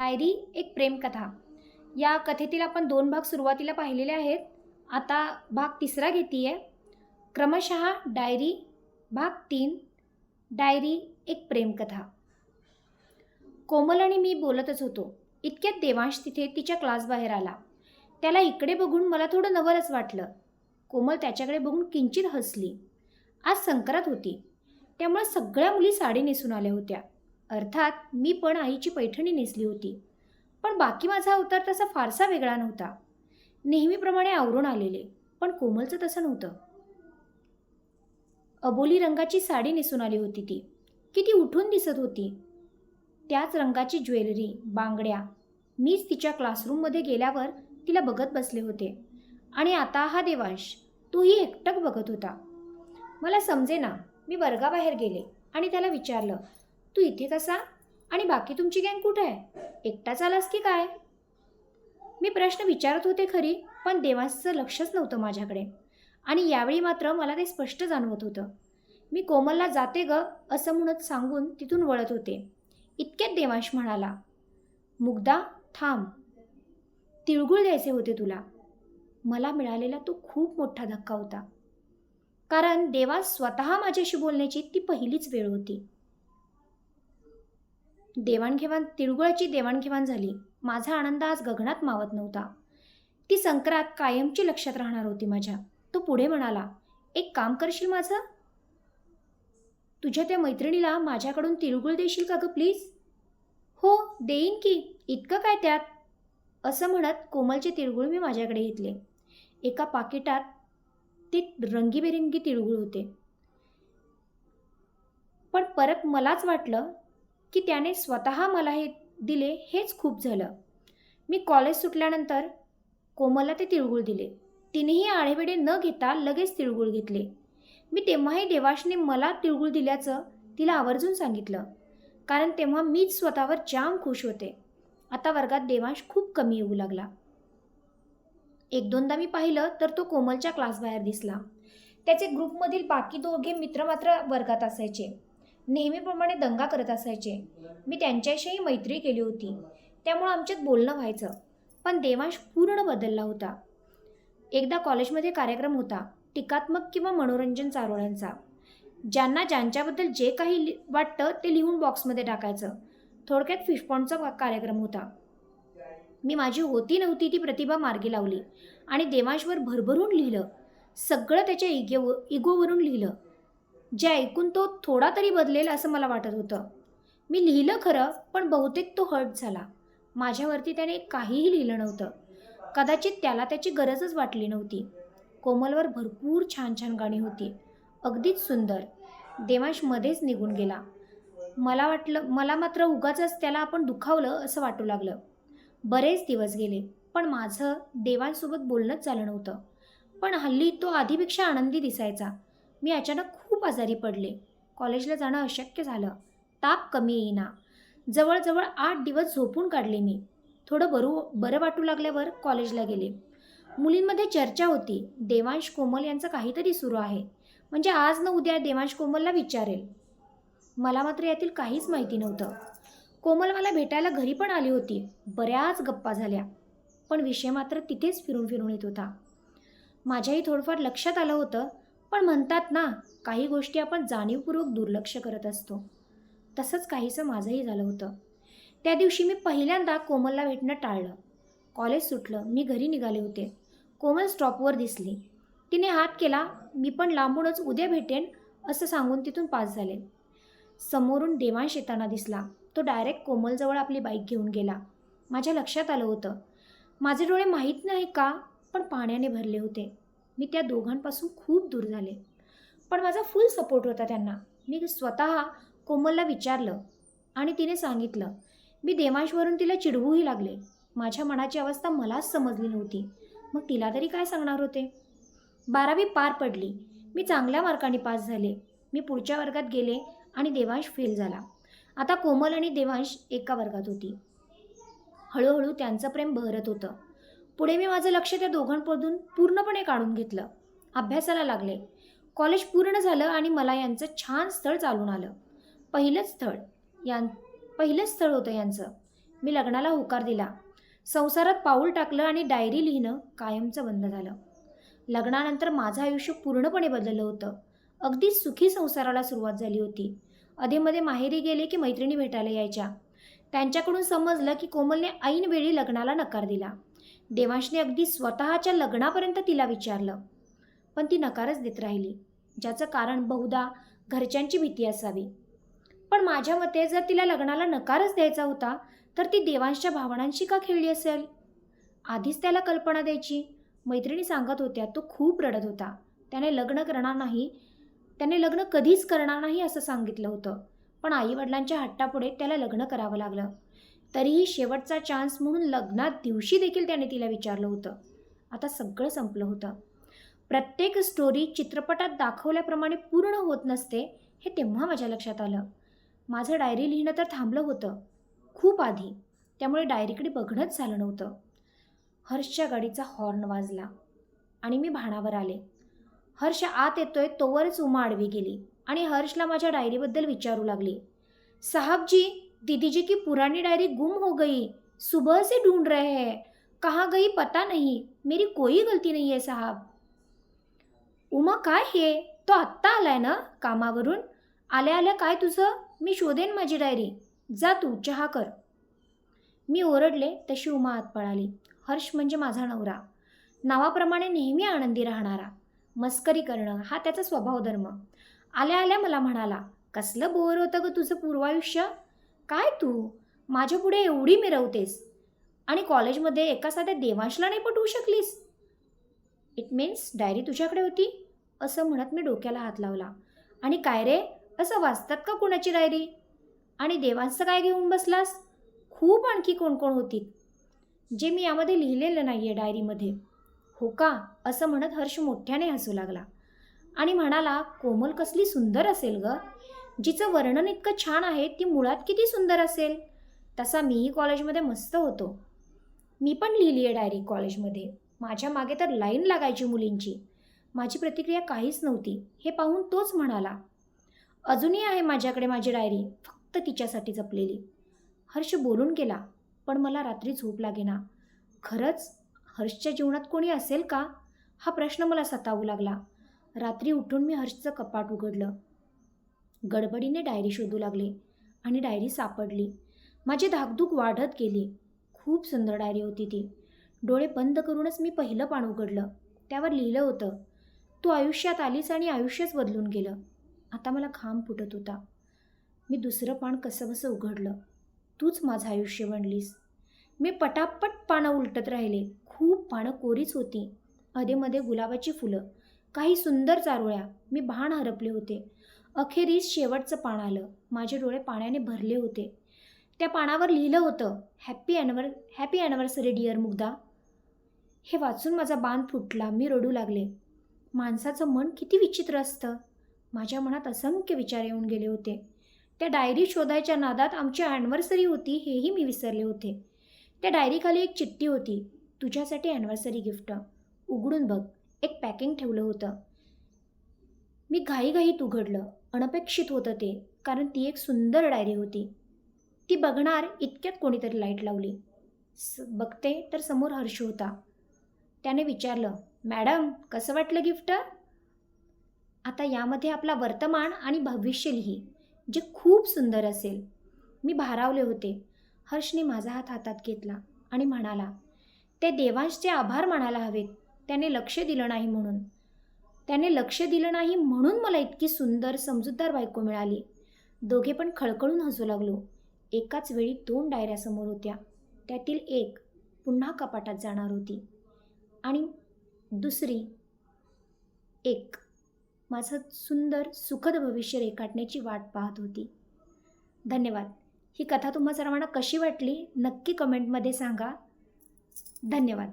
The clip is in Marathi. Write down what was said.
डायरी एक प्रेमकथा. या कथेतील आपण दोन भाग सुरुवातीला पाहिलेले आहेत. आता भाग तिसरा घेतीये. क्रमशः डायरी भाग तीन डायरी एक प्रेमकथा. कोमल आणि मी बोलतच होतो. इतक्यात देवांश तिथे तिच्या क्लासबाहेर आला. त्याला इकडे बघून मला थोडं नवलच वाटलं. कोमल त्याच्याकडे बघून किंचित हसली. आज संक्रांत होती. त्यामुळे सगळ्या मुली साडी नेसून आल्या होत्या. अर्थात मी पण आईची पैठणी नेसली होती. पण बाकी माझा अवतार तसा फारसा वेगळा नव्हता. नेहमीप्रमाणे आवरून आलेले पण कोमलचं तसं नव्हतं. अबोली रंगाची साडी नेसून आली होती ती. किती उठून दिसत होती. त्याच रंगाची ज्वेलरी बांगड्या मीच तिच्या क्लासरूममध्ये गेल्यावर तिला बघत बसले होते. आणि आता हा देवांश तोही एकटक बघत होता. मला समजेना मी वर्गाबाहेर गेले आणि त्याला विचारलं तू इथे कसा? आणि बाकी तुमची गँग कुठे? आहे एकटाच आलास की काय? मी प्रश्न विचारत होते खरी पण देवांचं लक्षच नव्हतं माझ्याकडे. आणि यावेळी मात्र मला ते स्पष्ट जाणवत होतं. मी कोमलला जाते ग असं म्हणत सांगून तिथून वळत होते. इतक्यात देवांश म्हणाला मुग्धा थांब. तिळगुळ द्यायचे होते तुला. मला मिळालेला तो खूप मोठा धक्का होता. कारण देवा स्वतः माझ्याशी बोलण्याची ती पहिलीच वेळ होती. देवाणघेवाण तिळगुळाची देवाणघेवाण झाली. माझा आनंद आज गगनात मावत नव्हता. ती संक्रांत कायमची लक्षात राहणार होती माझ्या. तो पुढे म्हणाला एक काम करशील माझं? तुझ्या त्या मैत्रिणीला माझ्याकडून तिळगुळ देशील का गं प्लीज? हो देईन की. इतकं काय त्यात? असं म्हणत कोमलचे तिळगुळ मी माझ्याकडे घेतले. एका पाकिटात ते रंगीबेरंगी तिळगुळ होते. पण परत मलाच वाटलं की त्याने स्वतः मला हे दिले हेच खूप झालं. मी कॉलेज सुटल्यानंतर कोमलला ते तिळगुळ दिले. तिनेही आढेवेडे न घेता लगेच तिळगुळ घेतले. मी तेव्हाही देवाशने मला तिळगुळ दिल्याचं तिला आवर्जून सांगितलं. कारण तेव्हा मीच स्वतःवर जाम खुश होते. आता वर्गात देवांश खूप कमी येऊ लागला. एक दोनदा मी पाहिलं तर तो कोमलच्या क्लासबाहेर दिसला. त्याचे ग्रुपमधील बाकी दोघे मित्र मात्र वर्गात असायचे. नेहमीप्रमाणे दंगा करत असायचे. मी त्यांच्याशीही मैत्री केली होती. त्यामुळं आमच्यात बोलणं व्हायचं. पण देवांश पूर्ण बदलला होता. एकदा कॉलेजमध्ये कार्यक्रम होता. टीकात्मक किंवा मनोरंजन चारोळ्यांचा. ज्यांना ज्यांच्याबद्दल जे काही लि वाटतं ते लिहून बॉक्समध्ये टाकायचं. थोडक्यात फिशपॉन्डचा कार्यक्रम होता. मी माझी होती नव्हती ती प्रतिभा मार्गी लावली. आणि देवांशवर भरभरून लिहिलं. सगळं त्याच्या इगेव इगोवरून लिहिलं. जे ऐकून तो थोडा तरी बदलेल असं मला वाटत होतं. मी लिहिलं खरं पण बहुतेक तो हर्ट झाला. माझ्यावरती त्याने काहीही लिहिलं नव्हतं. कदाचित त्याला त्याची गरजच वाटली नव्हती. कोमलवर भरपूर छान छान गाणी होती. अगदीच सुंदर. देवांश मध्येच निघून गेला. मला वाटलं मला मात्र उगाच त्याला आपण दुखावलं असं वाटू लागलं. बरेच दिवस गेले पण माझं देवांसोबत बोलणंच झालं नव्हतं. पण हल्ली तो आधीपेक्षा आनंदी दिसायचा. मी अचानक खूप आजारी पडले. कॉलेजला जाणं अशक्य झालं. ताप कमी येईना. जवळजवळ आठ दिवस झोपून काढले मी. थोडं बरू बरं वाटू लागल्यावर कॉलेजला गेले. मुलींमध्ये चर्चा होती. देवांश कोमल यांचं काहीतरी सुरू आहे. म्हणजे आज न उद्या देवांश कोमलला विचारेल. मला मात्र यातील काहीच माहिती नव्हतं. कोमल मला भेटायला घरी पण आली होती. बऱ्याच गप्पा झाल्या. पण विषय मात्र तिथेच फिरून फिरून येत होता. माझ्याही थोडंफार लक्षात आलं होतं. पण म्हणतात ना काही गोष्टी आपण जाणीवपूर्वक दुर्लक्ष करत असतो. तसंच काहीसं माझंही झालं होतं. त्या दिवशी मी पहिल्यांदा कोमलला भेटणं टाळलं. कॉलेज सुटलं मी घरी निघाले होते. कोमल स्टॉपवर दिसली. तिने हात केला मी पण लांबूनच उद्या भेटेन असं सांगून तिथून पास झाले. समोरून देवांश येताना दिसला. तो डायरेक्ट कोमलजवळ आपली बाईक घेऊन गेला. माझ्या लक्षात आलं होतं. माझे डोळे माहीत नाही का? पण पाण्याने भरले होते. मी त्या दोघांपासून खूप दूर झाले. पण माझा फुल सपोर्ट होता त्यांना. मी स्वतः कोमलला विचारलं आणि तिने सांगितलं मी देवांशवरून तिला चिडवूही लागले. माझ्या मनाची अवस्था मलाच समजली नव्हती. मग तिला तरी काय सांगणार होते? बारावी पार पडली. मी चांगल्या मार्काने पास झाले. मी पुढच्या वर्गात गेले आणि देवांश फेल झाला. आता कोमल आणि देवांश एका वर्गात होती. हळूहळू त्यांचं प्रेम बहरत होतं. पुढे मी माझं लक्ष त्या दोघांमधून पूर्णपणे काढून घेतलं. अभ्यासाला लागले. कॉलेज पूर्ण झालं आणि मला यांचं छान स्थळ चालून आलं. पहिलंच स्थळ. यां पहिलंच स्थळ होतं यांचं. मी लग्नाला होकार दिला. संसारात पाऊल टाकलं आणि डायरी लिहिणं कायमचं बंद झालं. लग्नानंतर माझं आयुष्य पूर्णपणे बदललं होतं. अगदी सुखी संसाराला सुरुवात झाली होती. अधेमध्ये माहेरी गेले की मैत्रिणी भेटायला यायच्या. त्यांच्याकडून समजलं की कोमलने ऐनवेळी लग्नाला नकार दिला. देवांशने अगदी स्वतःच्या लग्नापर्यंत तिला विचारलं. पण ती नकारच देत राहिली ज्याचं कारण बहुधा घरच्यांची भीती असावी. पण माझ्या मते जर तिला लग्नाला नकारच द्यायचा होता तर ती देवांशच्या भावनांशी का खेळली असेल? आधीच त्याला कल्पना द्यायची. मैत्रिणी सांगत होत्या तो खूप रडत होता. त्याने लग्न करणार नाही. त्याने लग्न कधीच करणार नाही असं सांगितलं होतं. पण आईवडिलांच्या हट्टापुढे त्याला लग्न करावं लागलं. तरीही शेवटचा चान्स म्हणून लग्नात दिवशी देखील त्याने तिला विचारलं होतं. आता सगळं संपलं होतं. प्रत्येक स्टोरी चित्रपटात दाखवल्याप्रमाणे पूर्ण होत नसते हे तेव्हा माझ्या लक्षात आलं. माझं डायरी लिहिणं तर थांबलं होतं. खूप आधी. त्यामुळे डायरीकडे बघणंच झालं नव्हतं. हर्षच्या गाडीचा हॉर्न वाजला आणि मी भाणावर आले. हर्ष आत येतोय तोवरच उमा आडवी गेली आणि हर्षला माझ्या डायरीबद्दल विचारू लागली. साहबजी दीदी जी की पुरानी डायरी गुम हो गई। सुबह से ढूंढ रहे हैं। कहाँ गई पता नहीं। मेरी कोई गलती नहीं है साहब। उमा काय हे? तो आत्ता आलाय ना कामावरून? आल्या आल्या काय तुझं? मी शोधेन माझी डायरी. जा तू चहा कर. मी ओरडले तशी उमा आत पळाली. हर्ष म्हणजे माझा नवरा. नावाप्रमाणे नेहमी आनंदी राहणारा. मस्करी करणं हा त्याचा स्वभाव धर्म आल्या आल्या मला म्हणाला कसलं बोर होतं ग तुझं पूर्वायुष्य? काय तू? माझ्या पुढे एवढी मिरवतेस. आणि कॉलेजमध्ये एका साध्या देवांशला नाही पटवू शकलीस? इट मीन्स डायरी तुझ्याकडे होती? असं म्हणत मी डोक्याला हात लावला. आणि काय रे? असं वाचतात का कुणाची डायरी आणि देवांचं काय घेऊन बसलास? खूप आणखी कोण कोण होती? जे मी यामध्ये लिहिलेलं नाही आहे डायरीमध्ये हो का? असं म्हणत हर्ष मोठ्याने हसू लागला. आणि म्हणाला कोमल कसली सुंदर असेल ग. जिचं वर्णन इतकं छान आहे ती मुळात किती सुंदर असेल? तसा मीही कॉलेजमध्ये मस्त होतो. मी पण लिहिली आहे डायरी कॉलेजमध्ये. माझ्या मागे तर लाईन लागायची मुलींची. माझी प्रतिक्रिया काहीच नव्हती. हे पाहून तोच म्हणाला अजूनही आहे माझ्याकडे माझी डायरी. फक्त तिच्यासाठी जपलेली. हर्ष बोलून गेला पण मला रात्री झोप लागेना. खरंच? हर्षच्या जीवनात कोणी असेल का? हा प्रश्न मला सतावू लागला. रात्री उठून मी हर्षचं कपाट उघडलं. गडबडीने डायरी शोधू लागले आणि डायरी सापडली. माझी धाकधूक वाढत गेली. खूप सुंदर डायरी होती ती. डोळे बंद करूनच मी पहिलं पान उघडलं. त्यावर लिहिलं होतं तू आयुष्यात आलीस आणि आयुष्यच बदलून गेलं. आता मला घाम फुटत होता. मी दुसरं पान कसंबसं उघडलं. तूच माझं आयुष्य बनलीस. मी पटापट पानं उलटत राहिले. खूप पानं कोरीच होती. अधेमध्ये गुलाबाची फुलं काही सुंदर चारोळ्या. मी भान हरपले होते. अखेरीस शेवटचं पान आलं. माझे डोळे पाण्याने भरले होते. त्या पानावर लिहिलं होतं happy anniver happy anniversary dear Mugdha. हे वाचून माझा बांध फुटला. मी रडू लागले. माणसाचं मन किती विचित्र असतं. माझ्या मनात असंख्य विचार येऊन गेले होते. त्या डायरी शोधायच्या नादात आमची ॲनिव्हर्सरी होती हेही मी विसरले होते. त्या डायरीखाली एक चिठ्ठी होती तुझ्यासाठी ॲनिव्हर्सरी गिफ्ट उघडून बघ. एक पॅकिंग ठेवलं होतं. मी घाईघाईत उघडलं. अनपेक्षित होतं ते कारण ती एक सुंदर डायरी होती. ती बघणार इतक्यात कोणीतरी लाइट लावली. स बघते तर समोर हर्ष होता. त्याने विचारलं मॅडम कसं वाटलं गिफ्ट? आता यामध्ये आपला वर्तमान आणि भविष्य लिही जे खूप सुंदर असेल. मी भारावले होते. हर्षने माझा हात हातात घेतला आणि म्हणाला ते देवांशचे आभार मानायला हवेत. त्याने लक्ष दिलं नाही म्हणून. त्याने लक्ष दिलं नाही म्हणून मला इतकी सुंदर समजूतदार बायको मिळाली. दोघे पण खळखळून हसू लागलो. एकाच वेळी दोन डायऱ्या समोर होत्या. त्यातील एक पुन्हा कपाटात जाणार होती. आणि दुसरी एक. माझं सुंदर सुखद भविष्य रेखाटण्याची वाट पाहत होती. धन्यवाद. ही कथा तुम्हा सर्वांना कशी वाटली? नक्की कमेंटमध्ये सांगा. धन्यवाद.